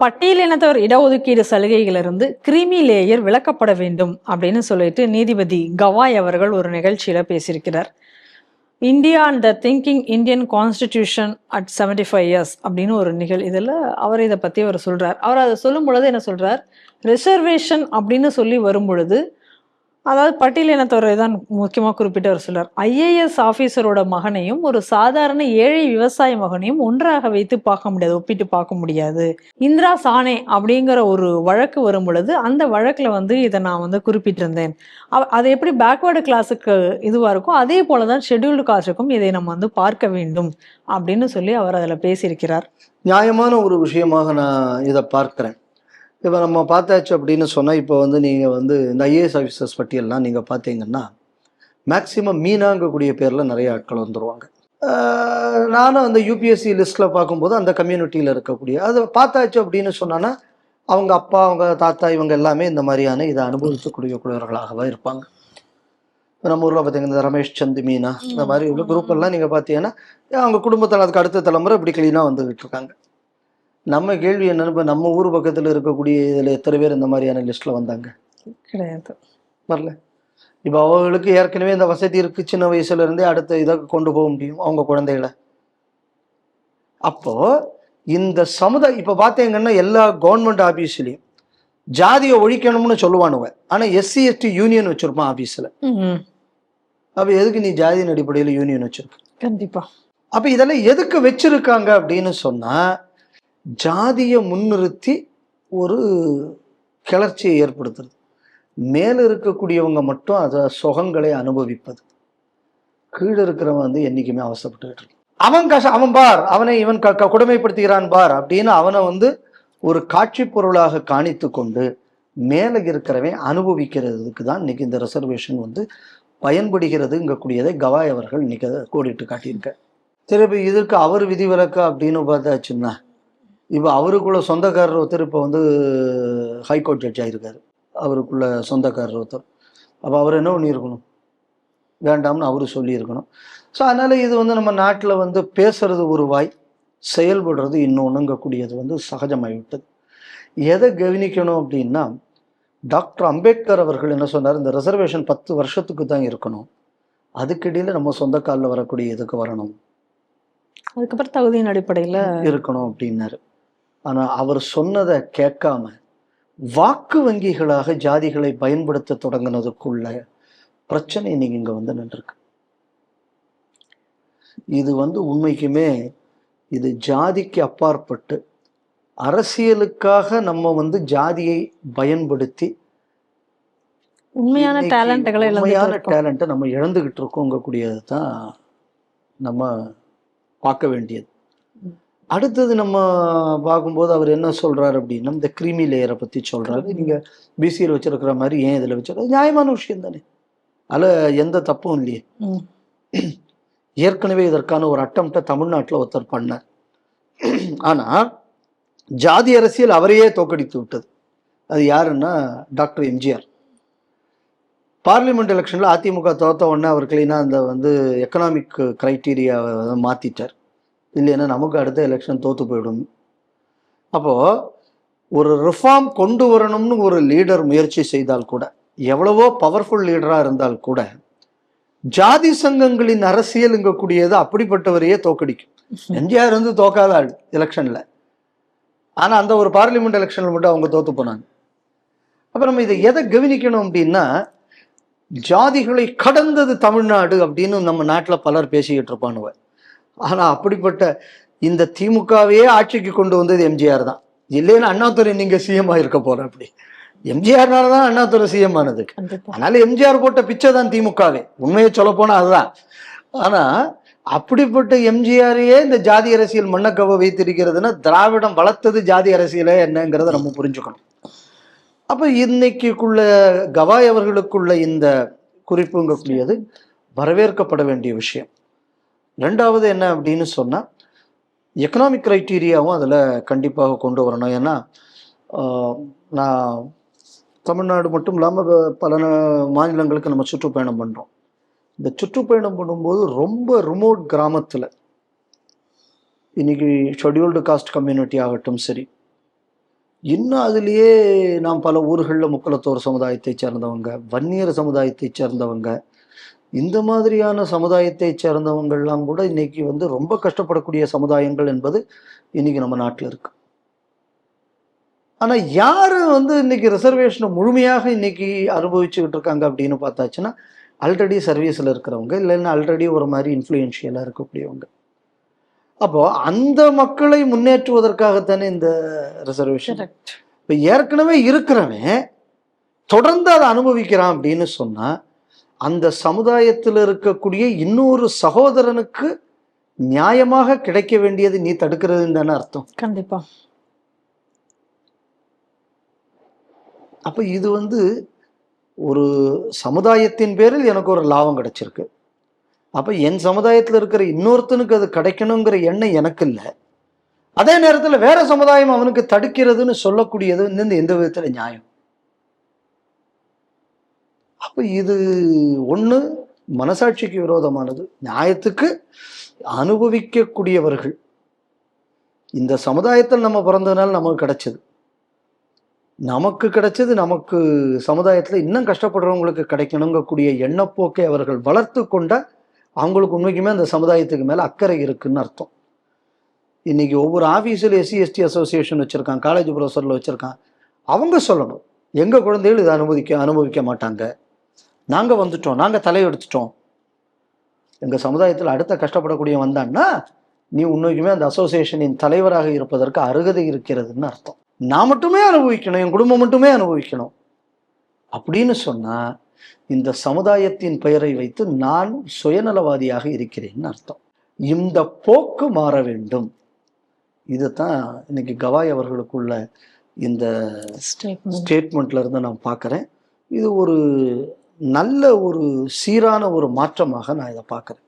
பட்டியலினத்தவர் இடஒதுக்கீடு சலுகைகளிலிருந்து கிரிமி லேயர் விளக்கப்பட வேண்டும் அப்படின்னு சொல்லிட்டு நீதிபதி கவாய் அவர்கள் ஒரு நிகழ்ச்சியில பேசியிருக்கிறார். India and the thinking Indian constitution at 75 five years அப்படின்னு ஒரு நிகழ் இதில் அவர் இதை பற்றி அவர் சொல்கிறார் அவர் அதை சொல்லும் பொழுது என்ன சொல்கிறார் ரிசர்வேஷன் அப்படின்னு சொல்லி வரும் பொழுது அதாவது பட்டியலினத்தவரை தான் முக்கியமாக குறிப்பிட்டு அவர் சொல்றார் ஐஏஎஸ் ஆஃபீஸரோட மகனையும் ஒரு சாதாரண ஏழை விவசாய மகனையும் ஒன்றாக வைத்து பார்க்க முடியாது ஒப்பிட்டு பார்க்க முடியாது. இந்திரா சானே அப்படிங்கிற ஒரு வழக்கு வரும் பொழுது அந்த வழக்கில் வந்து இதை நான் வந்து குறிப்பிட்டிருந்தேன். அது எப்படி பேக்வேர்டு கிளாஸுக்கு இதுவாக இருக்கோ அதே போல தான் ஷெட்யூல்டு காஸ்டுக்கும் இதை நம்ம வந்து பார்க்க வேண்டும் அப்படின்னு சொல்லி அவர் அதில் பேசியிருக்கிறார். நியாயமான ஒரு விஷயமாக நான் இதை பார்க்குறேன். இப்போ நம்ம பார்த்தாச்சு அப்படின்னு சொன்னால் இப்போ வந்து நீங்கள் வந்து இந்த ஐஏஎஸ் ஆஃபீஸர்ஸ் பட்டியல்லாம் நீங்கள் பார்த்தீங்கன்னா மேக்சிமம் மீனாங்கக்கூடிய பேரில் நிறைய ஆட்கள் வந்துடுவாங்க நானும் அந்த யூபிஎஸ்சி லிஸ்ட்டில் பார்க்கும்போது அந்த கம்யூனிட்டியில் இருக்கக்கூடிய அதை பார்த்தாச்சு அப்படின்னு சொன்னான்னா அவங்க அப்பா அவங்க தாத்தா இவங்க எல்லாமே இந்த மாதிரியான இதை அனுபவிக்கக்கூடியக்கூடியவர்களாகவே இருப்பாங்க. இப்போ நம்ம ஊரில் பார்த்தீங்கன்னா இந்த ரமேஷ் சந்த் மீனா இந்த மாதிரி உள்ள குரூப் எல்லாம் நீங்கள் பார்த்தீங்கன்னா அவங்க குடும்பத்தில் அதுக்கு அடுத்த தலைமுறை இப்படி க்ளீனாக வந்துகிட்டு இருக்காங்க. நம்ம கேள்வி என்னன்னு இப்போ நம்ம ஊர் பக்கத்தில் இருக்கக்கூடிய இதில் எத்தனை பேர் இந்த மாதிரியான லிஸ்ட்டில் வந்தாங்க? கிடையாது. வரல. இப்போ அவங்களுக்கு ஏற்கனவே இந்த வசதி இருக்கு சின்ன வயசுல இருந்தே அடுத்த இதை கொண்டு போக முடியும் அவங்க குழந்தைகளை. அப்போ இந்த சமுதாயம் இப்போ பார்த்தீங்கன்னா எல்லா கவர்மெண்ட் ஆஃபீஸ்லேயும் ஜாதியை ஒழிக்கணும்னு சொல்லுவானுவ ஆனால் எஸ்சி எஸ்டி யூனியன் வச்சிருப்பான் ஆஃபீஸில் ம் அப்போ எதுக்கு நீ ஜாதியின் அடிப்படையில் யூனியன் வச்சிருக்க? கண்டிப்பா. அப்போ இதெல்லாம் எதுக்கு வச்சிருக்காங்க அப்படின்னு சொன்னால் ஜாதியை முன்னிறுத்தி ஒரு கிளர்ச்சியை ஏற்படுத்துறது. மேலே இருக்கக்கூடியவங்க மட்டும் அதை சுகங்களை அனுபவிப்பது. கீழே இருக்கிறவன் வந்து என்றைக்குமே அவசப்பட்டுக்கிட்டு இருக்கான். அவன் கஷ அவன் பார் அவனை இவன் க க- கொடுமைப்படுத்துகிறான் பார் அப்படின்னு அவனை வந்து ஒரு காட்சி பொருளாக காணித்து கொண்டு மேலே இருக்கிறவன் அனுபவிக்கிறதுக்கு தான் இன்னைக்கு இந்த ரிசர்வேஷன் வந்து பயன்படுகிறதுங்கக்கூடியதை கவாய் அவர்கள் இன்னைக்கு கோடிட்டு காட்டியிருக்க திருப்பி இதற்கு அவர் விதிவிலக்கு அப்படின்னு பார்த்தாச்சுன்னா இப்போ அவருக்குள்ள சொந்தக்காரர் ஒருத்தர் இப்போ வந்து ஹைகோர்ட் ஜட்ஜ் ஆயிருக்காரு. அவருக்குள்ள சொந்தக்காரர் ஒருத்தர். அப்போ அவர் என்ன பண்ணியிருக்கணும்? வேண்டாம்னு அவர் சொல்லியிருக்கணும். ஸோ அதனால் இது வந்து நம்ம நாட்டில் வந்து பேசுறது ஒரு வாய் செயல்படுறது இன்னொன்றுங்கக்கூடியது வந்து சகஜமாகிவிட்டது எதை கவனிக்கணும் அப்படின்னா டாக்டர் அம்பேத்கர் அவர்கள் என்ன சொன்னார்? இந்த ரிசர்வேஷன் பத்து வருஷத்துக்கு தான் இருக்கணும். அதுக்கிடையில் நம்ம சொந்த காலில் வரக்கூடிய இதுக்கு வரணும்? அதுக்கப்புறம் தகுதியின் அடிப்படையில் இருக்கணும் அப்படின்னாரு. ஆனா அவர் சொன்னதை கேட்காம வாக்கு வங்கிகளாக ஜாதிகளை பயன்படுத்த தொடங்கினதுக்குள்ள பிரச்சனை இன்னைக்கு இங்க வந்து நின்றுருக்கு. இது வந்து உண்மைக்குமே இது ஜாதிக்கு அப்பாற்பட்டு அரசியலுக்காக நம்ம வந்து ஜாதியை பயன்படுத்தி உண்மையான டேலண்ட்டுகளை உண்மையான டேலண்ட்டை நம்ம இழந்துகிட்டு இருக்கோங்கக்கூடியது தான் நம்ம பார்க்க வேண்டியது. அடுத்தது நம்ம பார்க்கும்போது அவர் என்ன சொல்றாரு அப்படின்னா இந்த கிருமி லேயரை பத்தி சொல்றாரு. நீங்க பிசியில் வச்சிருக்கிற மாதிரி ஏன் இதுல வச்சிருக்க நியாயமான விஷயம் தானே. அதில் எந்த தப்பும் இல்லையே. ஏற்கனவே இதற்கான ஒரு அட்டம்ப்டை தமிழ்நாட்டில் ஒருத்தர் பண்ணார். ஆனா ஜாதி அரசியல் அவரையே தோக்கடித்து விட்டது. அது யாருன்னா டாக்டர் எம்ஜிஆர். பார்லிமெண்ட் எலெக்ஷனில் அதிமுக தோத்த உடனே அவர் கிளீனாக அந்த வந்து எக்கனாமிக் க்ரைட்டீரியாவை மாற்றிட்டார் இல்லைன்னா நமக்கு அடுத்த எலெக்ஷன் தோத்து போயிடும். அப்போது ஒரு ரிஃபார்ம் கொண்டு வரணும்னு ஒரு லீடர் முயற்சி செய்தால் கூட எவ்வளவோ பவர்ஃபுல் லீடராக இருந்தால் கூட ஜாதி சங்கங்களின் அரசியலுங்கக்கூடியது அப்படிப்பட்டவரையே தோக்கடிக்கும். எம்ஜிஆர் வந்து தோக்காத ஆள் எலெக்ஷனில் ஆனால் அந்த ஒரு பார்லிமெண்ட் எலெக்ஷனில் மட்டும் அவங்க தோத்து போனாங்க. அப்போ நம்ம இதை எதை கவனிக்கணும் அப்படின்னா ஜாதிகளை கடந்தது தமிழ்நாடு அப்படின்னு நம்ம நாட்டில் பலர் பேசிக்கிட்டு இருப்பானுவன் ஆனால் அப்படிப்பட்ட இந்த திமுகவையே ஆட்சிக்கு கொண்டு வந்தது எம்ஜிஆர் தான். இல்லைன்னா அண்ணாதுரை நீங்கள் சிஎம் ஆயிருக்க போற அப்படி. எம்ஜிஆர்னால தான் அண்ணாதுரை சிஎம் ஆனது. அதனால எம்ஜிஆர் போட்ட பிச்சை தான் திமுகவே. உண்மையை சொல்ல போனா அதுதான். ஆனா அப்படிப்பட்ட எம்ஜிஆரையே இந்த ஜாதி அரசியல் மண்ணக்கவ வைத்திருக்கிறதுன்னா திராவிடம் வளர்த்தது ஜாதி அரசியலே என்னங்கிறத நம்ம புரிஞ்சுக்கணும். அப்ப இன்னைக்குள்ள கவாய் அவர்களுக்குள்ள இந்த குறிப்புங்கக்கூடியது வரவேற்கப்பட வேண்டிய விஷயம். ரெண்டாவது என்ன அப்படின்னு சொன்னால் எக்கனாமிக் க்ரைட்டீரியாவும் அதில் கண்டிப்பாக கொண்டு வரணும். ஏன்னா நான் தமிழ்நாடு மட்டும் இல்லாமல் பல மாநிலங்களுக்கு நம்ம சுற்றுப்பயணம் பண்ணுறோம் இந்த சுற்றுப்பயணம் பண்ணும்போது ரொம்ப ரிமோட் கிராமத்தில் இன்னைக்கு ஷெட்யூல்டு காஸ்ட் கம்யூனிட்டி ஆகட்டும் சரி இன்னும் அதுலேயே நாம் பல ஊர்களில் முக்கலத்தோர் சமுதாயத்தை சேர்ந்தவங்க வன்னியர் சமுதாயத்தை சேர்ந்தவங்க இந்த மாதிரியான சமுதாயத்தை சேர்ந்தவங்கள்லாம் கூட இன்னைக்கு வந்து ரொம்ப கஷ்டப்படக்கூடிய சமுதாயங்கள் என்பது இன்னைக்கு நம்ம நாட்டில் இருக்கு. ஆனால் யார் வந்து இன்னைக்கு ரிசர்வேஷனை முழுமையாக இன்னைக்கு அனுபவிச்சுக்கிட்டு இருக்காங்க அப்படின்னு பார்த்தாச்சுன்னா ஆல்ரெடி சர்வீஸில் இருக்கிறவங்க இல்லைன்னா ஆல்ரெடி ஒரு மாதிரி இன்ஃப்ளூயன்ஷியலாக இருக்கக்கூடியவங்க. அப்போ அந்த மக்களை முன்னேற்றுவதற்காகத்தானே இந்த ரிசர்வேஷன் இப்போ ஏற்கனவே இருக்கிறவன் தொடர்ந்து அதை அனுபவிக்கிறான் அப்படின்னு சொன்னா அந்த சமுதாயத்தில் இருக்கக்கூடிய இன்னொரு சகோதரனுக்கு நியாயமாக கிடைக்க வேண்டியது நீ தடுக்கிறதுன்னு தானே அர்த்தம். கண்டிப்பா. அப்போ இது வந்து ஒரு சமுதாயத்தின் பேரில் எனக்கு ஒரு லாபம் கிடைச்சிருக்கு. அப்போ என் சமுதாயத்தில் இருக்கிற இன்னொருத்தனுக்கு அது கிடைக்கணுங்கிற எண்ணம் எனக்கு இல்லை. அதே நேரத்தில் வேற சமுதாயம் அவனுக்கு தடுக்கிறதுன்னு சொல்லக்கூடியது வந்து எந்த விதத்தில் நியாயம்? அப்போ இது ஒன்று மனசாட்சிக்கு விரோதமானது நியாயத்துக்கு அனுபவிக்கக்கூடியவர்கள். இந்த சமுதாயத்தில் நம்ம பிறந்ததுனால நமக்கு கிடைச்சது. நமக்கு கிடைச்சது நமக்கு சமுதாயத்தில் இன்னும் கஷ்டப்படுறவங்களுக்கு கிடைக்கணுங்கக்கூடிய எண்ணப்போக்கை அவர்கள் வளர்த்து கொண்ட அவங்களுக்கு உண்மைக்குமே அந்த சமுதாயத்துக்கு மேலே அக்கறை இருக்குன்னு அர்த்தம். இன்னைக்கு ஒவ்வொரு ஆஃபீஸில் எஸ்சி எஸ்டி அசோசியேஷன் வச்சுருக்கான் காலேஜ் ப்ரொஃபஸரில் வச்சுருக்கான் அவங்க சொல்லணும் எங்கள் குழந்தைகள் இதை அனுமதிக்க அனுபவிக்க மாட்டாங்க. நாங்கள் வந்துட்டோம் நாங்கள் தலையெடுத்துட்டோம். எங்கள் சமுதாயத்தில் அடுத்த கஷ்டப்படக்கூடிய வந்தான்னா நீ உண்மைக்குமே அந்த அசோசியேஷனின் தலைவராக இருப்பதற்கு அருகதை இருக்கிறதுன்னு அர்த்தம். நான் மட்டுமே அனுபவிக்கணும் என் குடும்பம் மட்டுமே அனுபவிக்கணும். அப்படின்னு சொன்னா இந்த சமுதாயத்தின் பெயரை வைத்து நான் சுயநலவாதியாக இருக்கிறேன்னு அர்த்தம். இந்த போக்கு மாற வேண்டும். இதுதான் இன்னைக்கு கவாய் அவர்களுக்குள்ள இந்த ஸ்டேட்மெண்ட் ஸ்டேட்மெண்ட்ல இருந்து நான் பார்க்குறேன். இது ஒரு நல்ல ஒரு சீரான ஒரு மாற்றமாக நான் இதை பார்க்குறேன்.